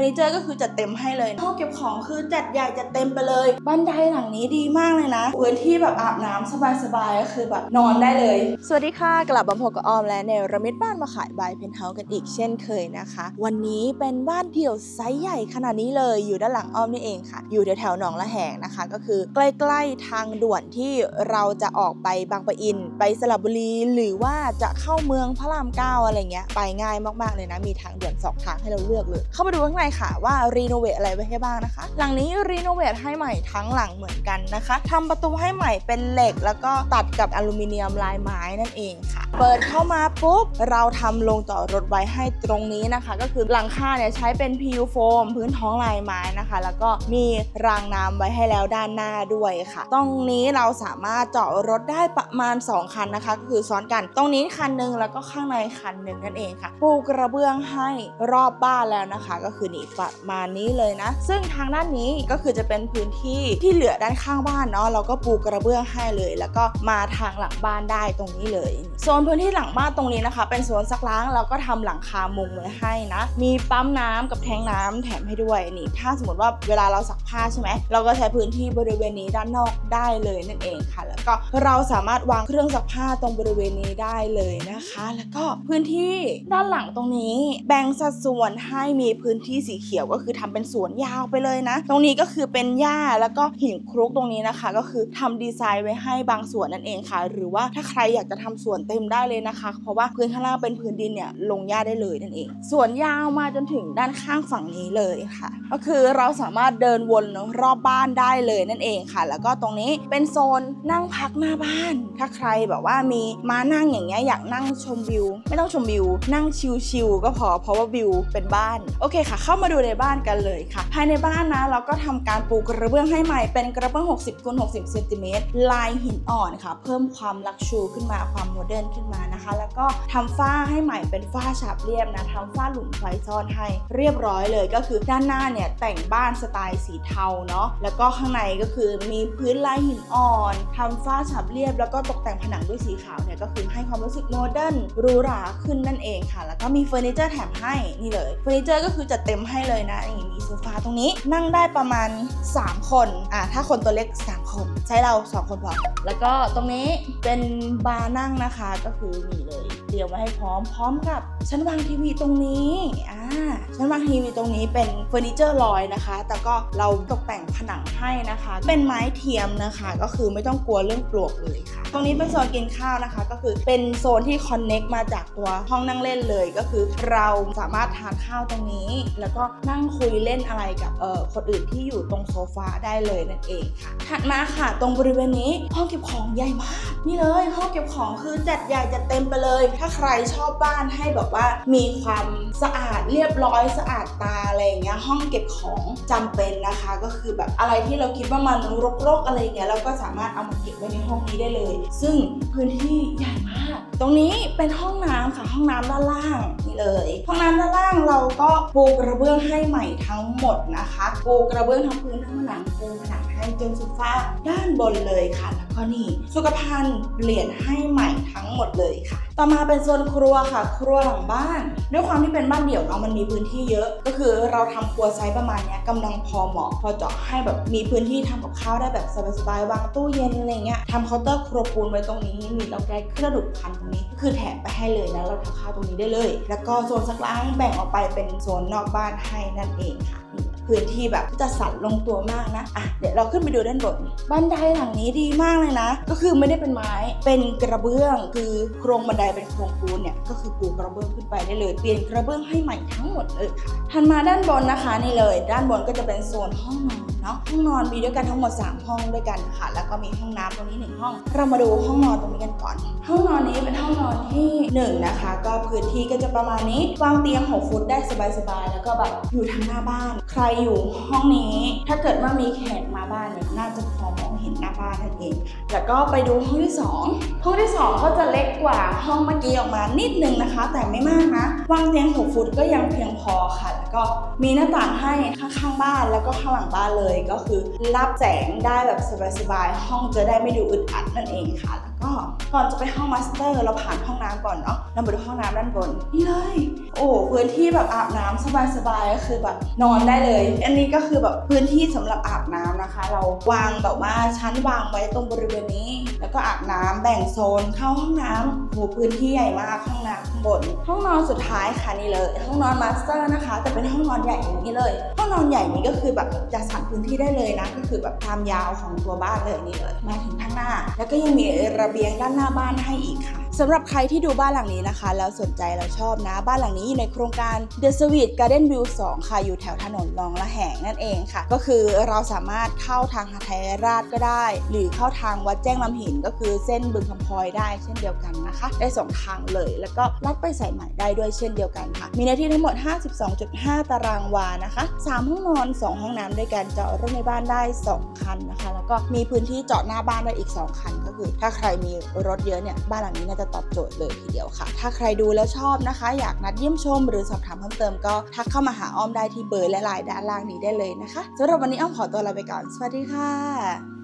อร์นิเจอร์ก็คือจัดเต็มให้เลยห้องเก็บของคือจัดใหญ่จัดเต็มไปเลย บันไดหลังนี้ดีมากเลยนะพื้นที่แบบอาบน้ำสบายๆก็คือแบบนอนได้เลย สวัสดีค่ะกลับมาพบกับออมและเนรมิตบ้านมาขายบายเพนเฮาส์กันอีกเช่นเคยนะคะ วันนี้เป็นบ้านเดี่ยวไซส์ใหญ่ขนาดนี้เลยอยู่ด้านหลังออมนี่เองค่ะ อยู่แถวๆหนองละแหงนะคะ ก็คือใกล้ๆทางด่วนที่เราจะออกไปบางปะอิน ไปสระบุรีหรือว่าจะเข้าเมืองพระรามเก้าอะไรเงี้ยไปง่ายมากๆเลยนะมีทางด่วนสองทางให้เราเลือกเลย เข้ามาดูข้างในค่ะ ว่ารีโนเวทอะไรไว้ให้บ้างนะคะ หลังนี้รีโนเวทให้ใหม่ทั้งหลังเหมือนกันนะคะทำประตูให้ใหม่เป็นเหล็ก แล้วก็ตัดกับอลูมิเนียมลายไม้นั่นเองค่ะ เปิดเข้ามาปุ๊บเราทำลงจอรถไว้ให้ตรงนี้นะคะ ก็คือหลังคาเนี่ยใช้เป็น PU โฟมพื้นท้องลายไม้นะคะ แล้วก็มีรางน้ำไว้ให้แล้วด้านหน้าด้วยค่ะ ตรงนี้เราสามารถจอดรถได้ประมาณ 2 คันนะคะก็คือซ้อนกัน ตรงนี้คันหนึงแล้วก็ข้างในคันหนึ่งนั่นเองค่ะปูกระเบื้องให้รอบบ้านแล้วนะคะ ก็คือนี่ประมาณนี้เลยนะ ซึ่งทางด้านนี้ก็คือจะเป็นพื้นที่ที่เหลือด้านข้างบ้านเนาะเราก็ปูกระเบื้องให้เลย แล้วก็มาทางหลังบ้านได้ตรงนี้เลยโซนพื้นที่หลังบ้านตรงนี้นะคะ เป็นโซนซักล้างเราก็ทำหลังคามุงไว้ให้นะ มีปั๊มน้ำกับแทงน้ำแถมให้ด้วยนี่ถ้าสมมติว่าเวลาเราซักผ้าใช่ไหมเราก็ใช้พื้นที่บริเวณนี้ด้านนอกได้เลยนั่นเองค่ะ แล้วก็เราสามารถวางเครื่องซักผ้าตรงบริเวณนี้ได้เลยนะคะ แล้วก็พื้นที่ด้านหลังตรงนี้ แบ่งสัดส่วนให้มีพื้นที่สีเขียวก็คือทำเป็นสวนยาวไปเลยนะ ตรงนี้ก็คือเป็นหญ้าแล้วก็หินคลุกตรงนี้นะคะ ก็คือทำดีไซน์ไว้ให้บางส่วนนั่นเองค่ะ หรือว่าถ้าใครอยากจะทำสวนเต็มได้เลยนะคะ เพราะว่าพื้นข้างล่างเป็นพื้นดินเนี่ยลงหญ้าได้เลยนั่นเองสวนยาวมาจนถึงด้านข้างฝั่งนี้เลยค่ะ ก็คือเราสามารถเดินวนรอบบ้านได้เลยนั่นเองค่ะ แล้วก็ตรงนี้เป็นโซนนั่งพักหน้าบ้าน ถ้าใครแบบว่ามีมานั่งอย่างเงี้ยอยากนั่งชมวิว ไม่ต้องชมวิว นั่งชิลๆก็พอเพราะว่าวิวเป็นบ้านโอเคค่ะเข้ามาดูในบ้านกันเลยค่ะ ภายในบ้านนะเราก็ทำการปูกระเบื้องให้ใหม่เป็นกระเบื้อง 60คูณ60เซนติเมตรลายหินอ่อนค่ะ เพิ่มความลักชูขึ้นมาความโมเดิร์นขึ้นมานะคะ แล้วก็ทำฝ้าให้ใหม่เป็นฝ้าฉาบเรียบนะทำฝ้าหลุมไฟซ่อนให้เรียบร้อยเลยก็คือด้านหน้าเนี่ยแต่งบ้านสไตล์สีเทาเนาะแล้วก็ข้างในก็คือมีพื้นลายหินอ่อนทำฝ้าฉาบเรียบ แล้วก็ตกแต่งผนังด้วยสีขาวเนี่ยก็คือให้ความรู้สึกโมเดิร์นหรูหราขึ้นนั่นเองค่ะ แล้วก็มีเฟอร์นิเจอร์แถมให้นี่เลยเฟอร์นิเจอร์ก็คือจัดเต็มให้เลยนะอย่างมีโซฟาตรงนี้นั่งได้ประมาณ 3 คนอะถ้าคนตัวเล็ก 3 คน ใช้เรา 2 คนพอแล้วก็ตรงนี้เป็นบาร์นั่งนะคะก็คือนี่เลย เตรียมไว้ให้พร้อมพร้อมกับชั้นวางทีวีตรงนี้อ่าชั้นวางทีวีตรงนี้เป็นเฟอร์นิเจอร์ลอยนะคะ แต่ก็เราตกแต่งผนังให้นะคะ เป็นไม้เทียมนะคะ ก็คือไม่ต้องกลัวเรื่องปลวกเลยค่ะ ตรงนี้เป็นโซนกินข้าวนะคะ ก็คือเป็นโซนที่คอนเน็กมาจากตัวห้องนั่งเล่นเลยก็คือเราสามารถทานข้าวตรงนี้ แล้วก็นั่งคุยเล่นอะไรกับเอ่อคนอื่นที่อยู่ตรงโซฟาได้เลยนั่นเองค่ะถัดมาค่ะ ตรงบริเวณนี้ห้องเก็บของใหญ่มากนี่เลยห้องเก็บของคือจัดใหญ่จัดเต็มไปเลย ถ้าใครชอบบ้านให้แบบว่ามีความสะอาดเรียบร้อยสะอาดตาอะไรอย่างเงี้ยห้องเก็บของจำเป็นนะคะ ก็คือแบบอะไรที่เราคิดว่ามันรกๆอะไรอย่างเงี้ยเราก็สามารถเอามาเก็บไว้ในห้องนี้ได้เลย ซึ่งพื้นที่ใหญ่มาก ตรงนี้เป็นห้องน้ำค่ะห้องน้ำด้านล่างนี่เลยห้องน้ำด้านล่างเราก็ปูกระเบื้องให้ใหม่ทั้งหมดนะคะปูกระเบื้องทั้งพื้นทั้งผนังปูผนังให้จนสุดฟ้าด้านบนเลยค่ะ แล้วก็นี่สุขภัณฑ์เปลี่ยนให้ใหม่ทั้งหมดเลยค่ะ ต่อมาเป็นโซนครัวค่ะ ครัวหลังบ้าน ด้วยความที่เป็นบ้านเดี่ยวเนาะมันมีพื้นที่เยอะ ก็คือเราทำครัวไซส์ประมาณนี้ยกำลังพอเหมาะ พอเจาะให้แบบมีพื้นที่ทำกับข้าวได้แบบสบายๆวางตู้เย็นอะไรเงี้ยทำเคาน์เตอร์ครัวปูนไว้ตรงนี้มีเตาแก๊สเครื่องดูดควันตรงนี้ก็คือแถมไปให้เลยนะเราทำข้าวตรงนี้ได้เลย แล้วก็โซนซักล้างแบ่งออกไปเป็นโซนนอกบ้านให้นั่นเองค่ะ พื้นที่แบบจะสัดลงตัวมากนะอะเดี๋ยวเราขึ้นไปดูด้านบนบันไดหลังนี้ดีมากเลยนะ ก็คือไม่ได้เป็นไม้เป็นกระเบื้องคือโครงบันไดเป็นโครงปูนเนี่ยก็คือปูกระเบื้องขึ้นไปได้เลยเปลี่ยนกระเบื้องให้ใหม่ทั้งหมดเลยค่ะถัดมาด้านบนนะคะนี่เลย ด้านบนก็จะเป็นโซนห้องนอนเนาะห้องนอนมีด้วยกันทั้งหมด 3 ห้องด้วยกันค่ะ แล้วก็มีห้องน้ำตรงนี้หนึ่งห้อง เรามาดูห้องนอนตรงนี้กันก่อน ที่หนึ่งนะคะก็พื้นที่ก็จะประมาณนี้วางเตียง 6 ฟุตได้สบายๆ แล้วก็แบบอยู่ทางหน้าบ้าน ใครอยู่ห้องนี้ ถ้าเกิดว่ามีแขกมาบ้านเนี่ยน่าจะพอมองเห็นหน้าบ้านนั่นเองค่ะแล้วก็ไปดูห้องที่สองห้องที่สองก็จะเล็กกว่าห้องเมื่อกี้ออกมานิดนึงนะคะ แต่ไม่มากนะวางเตียง 6 ฟุตก็ยังเพียงพอค่ะ แล้วก็มีหน้าต่างให้ข้างๆบ้านแล้วก็ข้างหลังบ้านเลยก็คือรับแสงได้แบบสบายๆห้องจะได้ไม่ดูอึดอัดนั่นเองค่ะ ก็ก่อนจะไปห้องมาสเตอร์ เราผ่านห้องน้ำก่อนเนาะเรามาดูห้องน้ำด้านบน นี่เลย โอ้พื้นที่แบบอาบน้ำสบายๆก็คือแบบนอนได้เลย อันนี้ก็คือแบบพื้นที่สำหรับอาบน้ำนะคะ เราวางแบบว่าชั้นวางไว้ตรงบริเวณนี้ แล้วก็อาบน้ำแบ่งโซนเข้าห้องน้ำโหพื้นที่ใหญ่มากห้องน้ำข้างบน ห้องนอนสุดท้ายค่ะนี่เลย ห้องนอนมาสเตอร์นะคะ แต่เป็นห้องนอนใหญ่อย่างนี้เลย ห้องนอนใหญ่นี้ก็คือแบบจัดสรรพื้นที่ได้เลยนะ ก็คือแบบความยาวของตัวบ้านเลยนี่เลย มาถึงข้างหน้า แล้วก็ยังมีระเบียงด้านหน้าบ้านให้อีกค่ะสำหรับใครที่ดูบ้านหลังนี้นะคะ แล้วสนใจแล้วชอบนะ บ้านหลังนี้อยู่ในโครงการ The Sweet Garden View 2 ค่ะ อยู่แถวถนนรองละแหงนั่นเองค่ะ ก็คือเราสามารถเข้าทางหาไทยราชก็ได้ หรือเข้าทางวัดแจ้งลำหิน ก็คือเส้นบึงคำพลอยได้เช่นเดียวกันนะคะ ได้สองทางเลย แล้วก็ลัดไปสายใหม่ได้ด้วยเช่นเดียวกันค่ะ มีเนื้อที่ทั้งหมด 52.5 ตารางวานะคะ 3 ห้องนอน 2 ห้องน้ำด้วยกันจอดรถในบ้านได้ 2 คันนะคะ แล้วก็มีพื้นที่จอดหน้าบ้านได้อีก 2 คัน ก็คือ ถ้าใครมีรถเยอะเนี่ยบ้านหลังนี้น่าจะตอบโจทย์เลยทีเดียวค่ะ ถ้าใครดูแล้วชอบนะคะ อยากนัดเยี่ยมชม หรือสอบถามเพิ่มเติมก็ทักเข้ามาหาอ้อมได้ที่เบอร์และไลน์ด้านล่างนี้ได้เลยนะคะสำหรับวันนี้อ้อมขอตัวลาไปก่อน สวัสดีค่ะ